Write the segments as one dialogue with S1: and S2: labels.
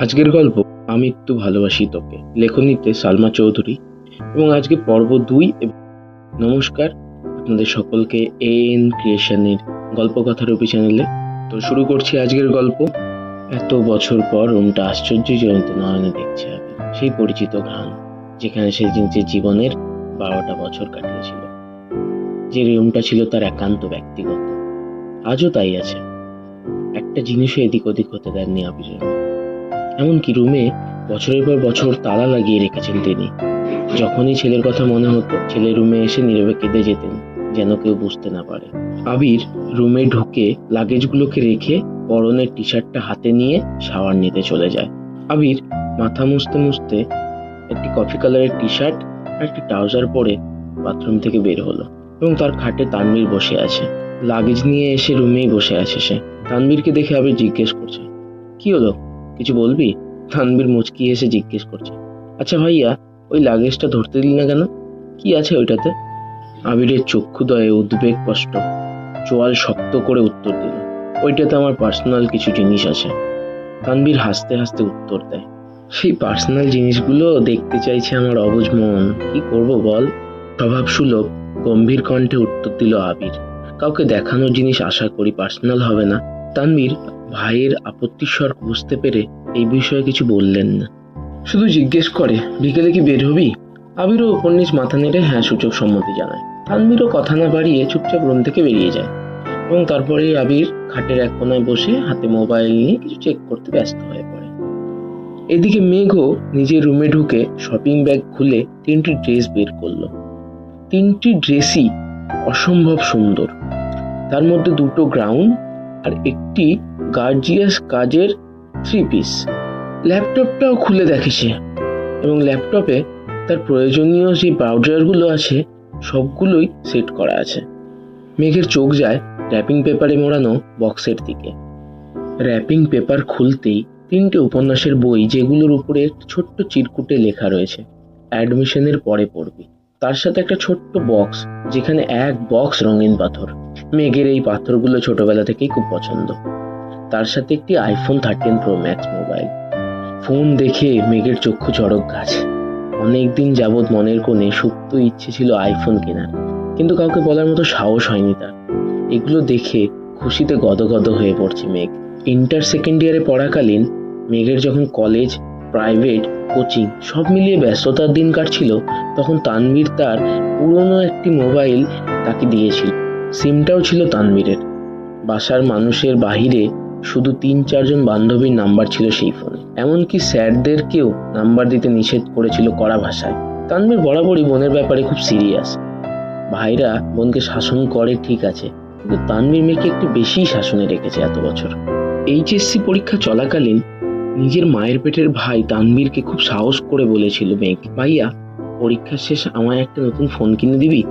S1: আজকের গল্প, আমি একটু ভালোবাসি তোকে। লেখনীতে সালমা চৌধুরী। এবং আজকে পর্ব দুই নমস্কার আপনাদের সকলকে এ এন ক্রিয়েশনের গল্প কথারূপী চ্যানেলে তো শুরু করছি আজকের গল্প। এত বছর পর রুমটা আশ্চর্যজনিত নয়নে দেখছে আমি। সেই পরিচিত গান যেখানে সে নিজের জীবনের বারোটা বছর কাটিয়েছিল। যে রুমটা ছিল তার একান্ত ব্যক্তিগত। আজও তাই আছে। একটা জিনিসও এদিক ওদিক হতে দেননি আবিরের মা। এমনকি রুমে বছরের পর বছর তালা লাগিয়ে রেখেছেন তিনি। যখনই ছেলের কথা মনে হতো, ছেলে রুমে এসে নীরবে কেঁদে যেতেন, যেন কেউ বুঝতে না পারে। আবির রুমে ঢুকে লাগেজগুলোকে রেখে পরনের টি শার্টটা হাতে নিয়ে শাওয়ার নিতে চলে যায়। আবির মাথা মুছতে মুছতে একটি কফি কালারের টি শার্ট আর একটি ট্রাউজার পরে বাথরুম থেকে বের হলো এবং তার খাটে তানভীর বসে আছে। লাগেজ নিয়ে এসে রুমেই বসে আছে সে। তানভীরকে দেখে আবির জিজ্ঞেস করছে, কি হলো? কিছু বলবি? তানবীর মুচকি এসে জিজ্ঞেস করছে। আচ্ছা ভাইয়া, ওই লাগেজটা ধরতে দিল না কেন? কি আছে ওইটাতে? আবিরের চক্ষুদয়ে উদ্বেগ কষ্ট চোয়াল শক্ত করে উত্তর দিল। ওইটাতে আমার পার্সোনাল কিছু জিনিস আছে। তানবীর হাসতে হাসতে উত্তর দেয়। সেই পার্সোনাল জিনিসগুলো দেখতে চাইছে আমার অবুঝ মন। কি করব বল? স্বভাব সুলভ গম্ভীর কণ্ঠে উত্তর দিল আবির। কাউকে দেখানোর জিনিস আশা করি পার্সোনাল হবে না। তানবীর ভাইয়ের আপত্তির স্বর বুঝতে পেরে এই বিষয়ে কিছু বললেন না। শুধু জিজ্ঞেস করে, বিকেলে কি বের হবি? আবিরও নিচ মাথা নেড়ে হ্যাঁ সূচক সম্মতি জানায়। তানবীরও কথা না বাড়িয়ে চুপচাপ রুম থেকে বেরিয়ে যায়। এবং তারপরে আবির খাটের এক কোনায় বসে হাতে মোবাইল নিয়ে কিছু চেক করতে ব্যস্ত হয়ে পড়ে। এদিকে মেঘও নিজের রুমে ঢুকে শপিং ব্যাগ খুলে তিনটি ড্রেস বের করল। তিনটি ড্রেসই অসম্ভব সুন্দর। তার মধ্যে দুটো গ্রাউন্ড আর একটি গার্জিয়াস কাজের থ্রি পিস ল্যাপটপটাও খুলে দেখে সে। এবং ল্যাপটপে তার প্রয়োজনীয় যে ব্রাউজারগুলো আছে, সবগুলোই সেট করা আছে। মেঘের চোখ যায় র্যাপিং পেপারে মোড়ানো বক্সের দিকে। র্যাপিং পেপার খুলতেই তিনটে উপন্যাসের বই যেগুলোর উপরে ছোট্ট চিরকুটে লেখা রয়েছে। অ্যাডমিশনের পরে পড়বি। তার সাথে একটা ছোট্ট বক্স যেখানে এক বক্স রঙিন পাথর। মেঘের এই পাথরগুলো ছোটবেলা থেকেই খুব পছন্দ। তার সাথে একটি iPhone thirteen pro max mobile phone দেখে মেঘের চক্ষু চড়ক গাছ। অনেকদিন যাবৎ মনের কোণে সুপ্ত ইচ্ছে ছিল আইফোন কেনার। কিন্তু কাউকে বলার মতো সাহস হয়নি তার। এগুলো দেখে খুশিতে গদগদ হয়ে পড়ছে মেঘ। ইন্টার সেকেন্ড ইয়ারে পড়াকালীন, মেঘের যখন কলেজ প্রাইভেট কোচিং সব মিলিয়ে ব্যস্ততার দিন কাটছিল, তখন তানভীর তার পুরনো একটি মোবাইল তাকে দিয়েছিল। সিমটাও ছিল তানভীরের। বাসার মানুষের বাহিরে শুধু তিন চারজন বান্ধবীর নাম্বার ছিল সেই ফোনে। এমনকি স্যারদেরকেও নাম্বার দিতে নিষেধ করেছিল কড়া ভাষায়। তানভীর বরাবরই বোনের ব্যাপারে খুব সিরিয়াস। ভাইরা বোনকে শাসন করে ঠিক আছে, কিন্তু তানভীর মেয়েকে একটু বেশি শাসনে রেখেছে এত বছর। এইচএসসি পরীক্ষা চলাকালীন নিজের মায়ের পেটের ভাই তানভীরকে খুব সাহস করে বলেছিল মেঘ ভাইয়া, পরীক্ষা শেষ, আমায় একটা নতুন ফোন কিনে দিবি?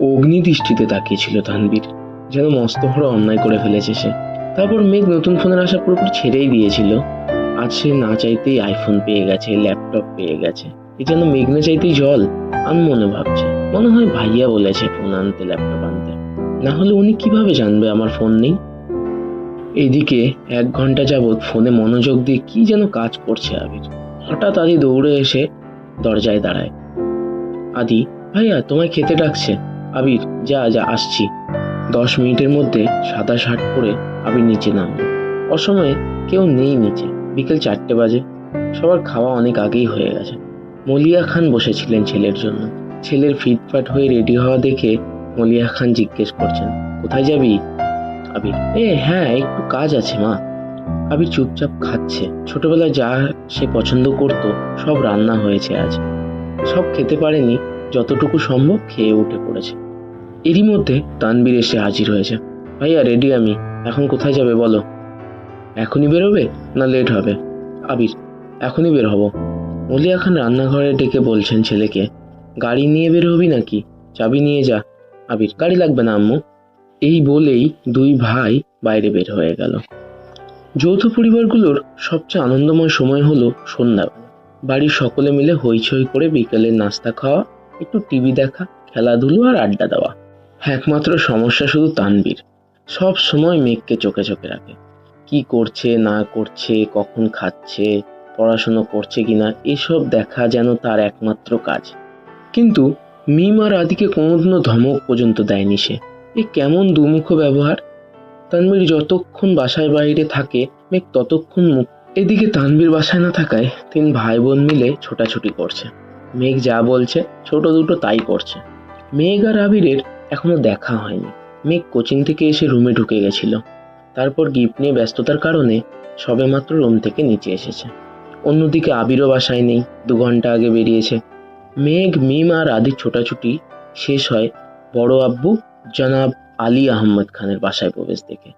S1: অগ্নি দৃষ্টিতে তাকিয়েছিল তানবীর যেন মস্ত বড় অন্যায় করে ফেলেছে সে। তারপর মেঘ নতুন ফোনের আশা পুরোপুরি ছেড়েই দিয়েছিল। আজ সে না চাইতেই আইফোন পেয়ে গেছে ল্যাপটপ পেয়ে গেছে। এ যেন মেঘ না চাইতেই জল, আমি মনে ভাবছে। মনে হয় ভাইয়া বলেছে ফোন আনতে ল্যাপটপ আনতে। না হলে উনি কীভাবে জানবে আমার ফোন নেই? এদিকে এক ঘণ্টা যাবৎ ফোনে মনোযোগ দিয়ে কি যেন কাজ করছে আবির। হঠাৎ আদি দৌড়ে এসে দরজায় দাঁড়ায়। আদি, ভাইয়া, তোমায় খেতে ডাকছে। আবির, যা যা, আসছি। দশ মিনিটের মধ্যে সাদা শার্ট পরে আবির নিচে নামলো। অসময়ে কেউ নেই নিচে। বিকেল চারটে বাজে। সবার খাওয়া অনেক আগেই হয়ে গেছে। মলিয়া খান বসেছিলেন ছেলের জন্য। ছেলের ফিটফাট হয়ে রেডি হওয়া দেখে মলিয়া খান জিজ্ঞেস করছেন, কোথায় যাবি? আবির এ হ্যাঁ একটু কাজ আছে, মা। আবির চুপচাপ খাচ্ছে। ছোটবেলায় যা সে পছন্দ করত, সব রান্না হয়েছে আজ। সব খেতে পারেনি, যতটুকু সম্ভব খেয়ে উঠে পড়েছে। এরই মধ্যে তানবীর এসে হাজির হয়েছে। ভাইয়া রেডি আমি। এখন কোথায় যাবে বলো? এখনই বেরোবে না লেট হবে? আবির, এখনই বের হব। মলিয়া খান রান্নাঘরে ডেকে বলছেন ছেলেকে, গাড়ি নিয়ে বের হবি নাকি? চাবি নিয়ে যা। আবির, গাড়ি লাগবে না, আম্মু। এই বলেই দুই ভাই বাইরে বের হয়ে গেল। যৌথ পরিবারগুলোর সবচেয়ে আনন্দময় সময় হলো সন্ধ্যাবেলা বাড়ির সকলে মিলে হইচই করে বিকেলের নাস্তা খাওয়া, একটু টিভি দেখা, খেলাধুলো আর আড্ডা দেওয়া। একমাত্র সমস্যা শুধু তানবীর সব সময় মেঘকে চোখে চোখে রাখে। কি করছে, না করছে, কখন খাচ্ছে, পড়াশুনো করছে কিনা, এসব দেখা যেন তার একমাত্র কাজ। কিন্তু মিম আর আদিকে কোনোদিনও ধমক পর্যন্ত দেয়নি সে। এ কেমন দুমুখ ব্যবহার? তানভীর যতক্ষণ বাসায় বাইরে থাকে, মেঘ ততক্ষণ মুখ এদিকে তানভীর বাসায় না থাকায় তিন ভাই বোন মিলে ছোটাছুটি করছে। মেঘ যা বলছে, ছোট দুটো তাই করছে। মেঘ আর আবিরের এখনও দেখা হয়নি। মেঘ কোচিং থেকে এসে রুমে ঢুকে গেছিল। তারপর গিফট নিয়ে ব্যস্ততার কারণে সবেমাত্র রুম থেকে নিচে এসেছে। অন্যদিকে আবিরও বাসায় নেই, দু ঘণ্টা আগে বেরিয়েছে। মেঘ, মিম আর আদির ছোটাছুটি শেষ হয় বড় আব্বু জনাব আলী আহমদ খানের বাসায় প্রবেশ দেখে।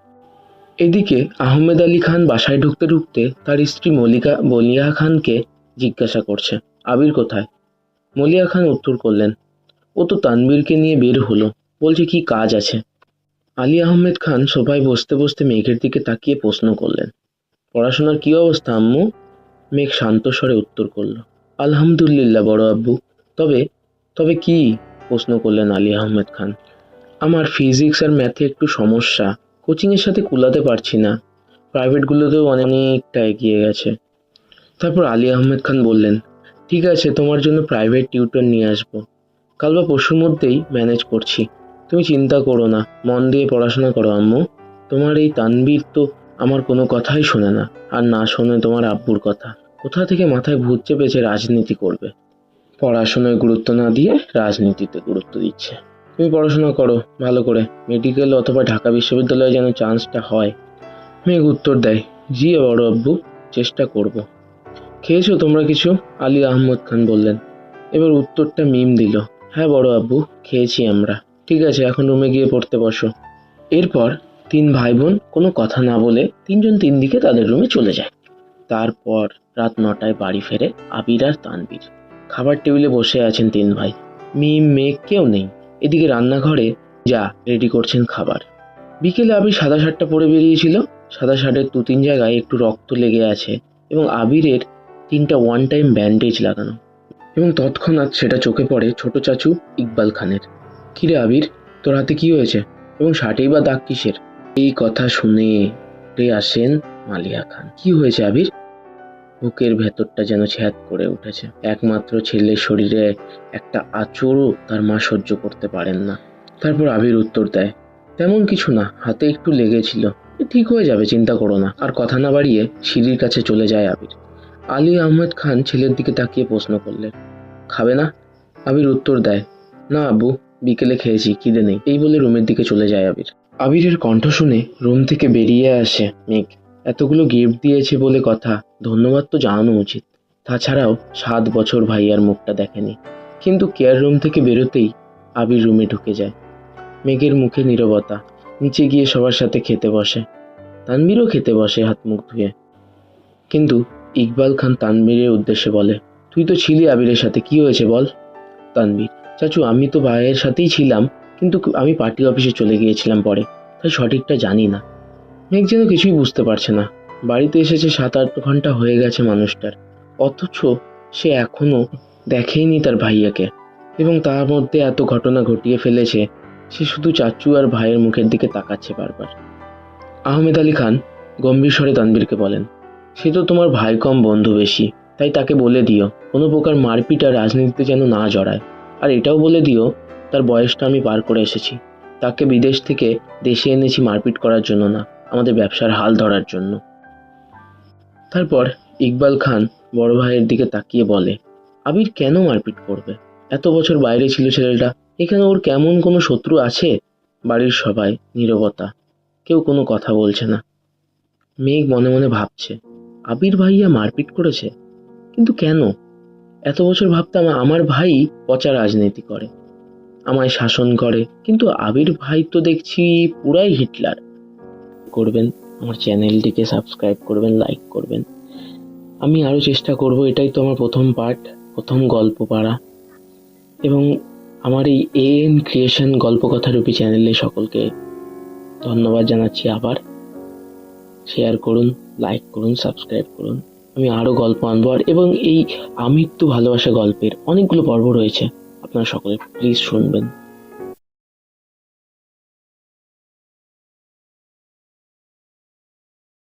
S1: এদিকে আহমেদ আলী খান বাসায় ঢুকতে ঢুকতে তার স্ত্রী মল্লিকা মলিয়া খানকে জিজ্ঞাসা করছে, আবির কোথায়? মলিয়া খান উত্তর করলেন, ও তো তানবীরকে নিয়ে বের হলো, বলছে কি কাজ আছে। আলী আহমেদ খান সোফায় বসতে বসতে মেঘের দিকে তাকিয়ে প্রশ্ন করলেন, পড়াশোনার কি অবস্থা আম্মু? মেঘ শান্ত স্বরে উত্তর করল, আলহামদুলিল্লাহ বড় আব্বু, তবে তবে কি? প্রশ্ন করলেন আলী আহমেদ খান। আমার ফিজিক্স আর ম্যাথে একটু সমস্যা। কোচিংয়ের সাথে কুলাতে পারছি না। প্রাইভেটগুলোতেও অনেকটা এগিয়ে গেছে। তারপর আলী আহমেদ খান বললেন, ঠিক আছে, তোমার জন্য প্রাইভেট টিউটর নিয়ে আসব। কাল বা পরশুর মধ্যেই ম্যানেজ করছি। তুমি চিন্তা করো না, মন দিয়ে পড়াশোনা করো আম্মু। তোমার এই তানবীর তো আমার কোনো কথাই শোনে না। আর না শোনে তোমার আব্বুর কথা। কোথা থেকে মাথায় ভূত চেপেছে রাজনীতি করবে? পড়াশোনায় গুরুত্ব না দিয়ে রাজনীতিতে গুরুত্ব দিচ্ছে। তুমি পড়াশোনা করো, ভালো করে। মেডিকেল অথবা ঢাকা বিশ্ববিদ্যালয়ে যেন চান্সটা হয়। মেঘ উত্তর দেয় জি বড় আব্বু, চেষ্টা করব। খেয়েছো তোমরা কিছু? আলী আহমদ খান বললেন। এবার উত্তরটা মিম দিল। হ্যাঁ বড় আব্বু, খেয়েছি আমরা। ঠিক আছে, এখন রুমে গিয়ে পড়তে বসো। এরপর তিন ভাই বোন কোনো কথা না বলে তিনজন তিন দিকে তাদের রুমে চলে যায়। তারপর রাত নটায় বাড়ি ফেরে আবির আর তানবীর খাবার টেবিলে বসে আছেন তিন ভাই। মিম, মেঘ কেউ নেই। এদিকে রান্নাঘরে যা রেডি করছেন খাবার। বিকেলে আবির সাদা শার্টটা পরে বেরিয়েছিল। সাদা শার্টের দু তিন জায়গায় একটু রক্ত লেগে আছে এবং আবিরের তিনটা ওয়ান টাইম ব্যান্ডেজ লাগানো। এবং তৎক্ষণাৎ সেটা চোখে পড়ে ছোট চাচু ইকবাল খানের। কিরে আবির, তোর হাতে কি হয়েছে? এবং শার্টেই বা দাগ কিসের? এই কথা শুনে আসেন মালিয়া খান। কি হয়েছে আবির? বুকের ভেতরটা যেন ছ্যাদ করে উঠেছে। একমাত্র ছেলের শরীরে একটা আচরও তার মা সহ্য করতে পারেন না। তারপর আবির উত্তর দেয়, তেমন কিছু না, হাতে একটু লেগেছিল। ঠিক হয়ে যাবে, চিন্তা করো না। আর কথা না বাড়িয়ে সিঁড়ির কাছে চলে যায় আবির। আলী আহমেদ খান ছেলের দিকে তাকিয়ে প্রশ্ন করলেন, খাবে না? আবির উত্তর দেয়, না আব্বু, বিকেলে খেয়েছি, খিদে নেই। এই বলে রুমের দিকে চলে যায় আবির। আবিরের কণ্ঠ শুনে রুম থেকে বেরিয়ে আসে মেঘ। এতগুলো গিফট দিয়েছে বলে কথা ধন্যবাদ তো জানানো উচিত। তাছাড়াও সাত বছর ভাইয়ার মুখটা দেখেনি। কিন্তু কেয়ার রুম থেকে বেরোতেই আবির রুমে ঢুকে যায়। মেঘের মুখে নীরবতা, নিচে গিয়ে সবার সাথে খেতে বসে। তানবীরও খেতে বসে হাত মুখ ধুয়ে। কিন্তু ইকবাল খান তানবীরের উদ্দেশ্যে বলে, তুই তো ছিলি আবিরের সাথে, কি হয়েছে বল? তানবীর চাচু, আমি তো ভাইয়ের সাথেই ছিলাম, কিন্তু আমি পার্টি অফিসে চলে গিয়েছিলাম পরে, তাই সঠিকটা জানি না। মেঘ যেন কিছুই বুঝতে পারছে না। বাড়িতে এসেছে সাত আট ঘণ্টা হয়ে গেছে মানুষটার। অথচ সে এখনও দেখেইনি তার ভাইয়াকে। এবং তার মধ্যে এত ঘটনা ঘটিয়ে ফেলেছে, সে শুধু চাচু আর ভাইয়ের মুখের দিকে তাকাচ্ছে বারবার। আহমেদ আলী খান গম্ভীর স্বরে তানবীরকে বলেন, সে তো তোমার ভাই কম বন্ধু বেশি, তাই তাকে বলে দিও। কোনো প্রকার মারপিট আর রাজনীতিতে যেন না জড়ায়। আর এটাও বলে দিও, তার বয়সটা আমি পার করে এসেছি। তাকে বিদেশ থেকে দেশে এনেছি মারপিট করার জন্য না, আমাদের ব্যবসার হাল ধরার জন্য। তারপর ইকবাল খান বড় ভাইয়ের দিকে তাকিয়ে বলে, আবির কেন মারপিট করবে? এত বছর বাইরে ছিল ছেলেটা, এখানে ওর কেমন কোনো শত্রু আছে? বাড়ির সবাই নীরবতা, কেউ কোনো কথা বলছে না। মেঘ মনে মনে ভাবছে, আবির ভাইয়া মারপিট করেছে? কিন্তু কেন? এত বছর ভাবতাম আমার ভাই পচা রাজনীতি করে, আমায় শাসন করে, কিন্তু আবির ভাই তো দেখছি পুরাই হিটলার। করবেন আমার চ্যানেলটিকে সাবস্ক্রাইব করবেন লাইক করবেন। আমি আরও চেষ্টা করব, এটাই তো আমার প্রথম পার্ট, প্রথম গল্প পাড়া। এবং আমার এই এ এন ক্রিয়েশন গল্পকথারূপী চ্যানেলে সকলকে ধন্যবাদ জানাচ্ছি আবার। শেয়ার করুন লাইক করুন সাবস্ক্রাইব করুন। আমি আরও গল্প আনব, আর এবং এই আমৃত্যু ভালোবাসা গল্পের অনেকগুলো পর্ব রয়েছে। আপনারা সকলে প্লিজ শুনবেন।